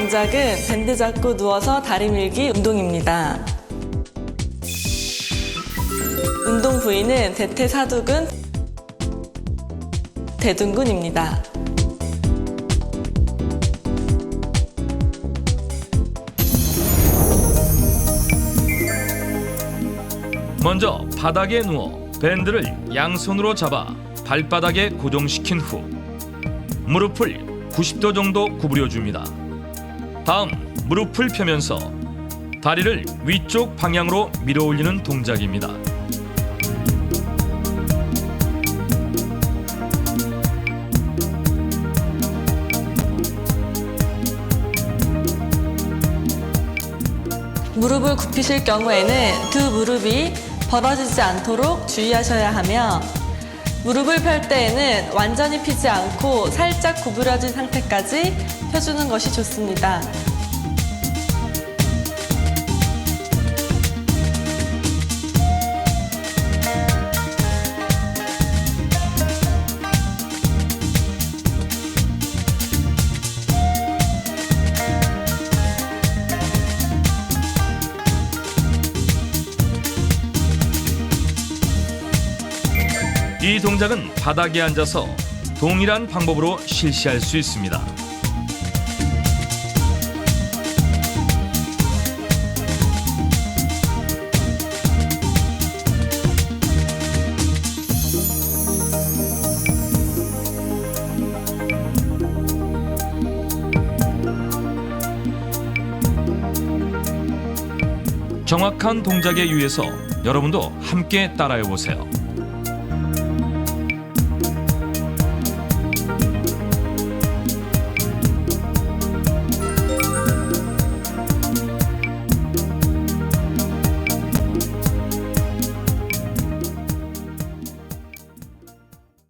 동작은 밴드 잡고 누워서 다리 밀기 운동입니다. 운동 부위는 대퇴사두근, 대둔근입니다. 먼저 바닥에 누워 밴드를 양손으로 잡아 발바닥에 고정시킨 후 무릎을 90도 정도 구부려 줍니다. 다음 무릎을 펴면서 다리를 위쪽 방향으로 밀어 올리는 동작입니다. 무릎을 굽히실 경우에는 두 무릎이 벌어지지 않도록 주의하셔야 하며 무릎을 펼 때에는 완전히 피지 않고 살짝 구부려진 상태까지 펴주는 것이 좋습니다. 이 동작은 바닥에 앉아서 동일한 방법으로 실시할 수 있습니다. 정확한 동작에 유의해서 여러분도 함께 따라해 보세요.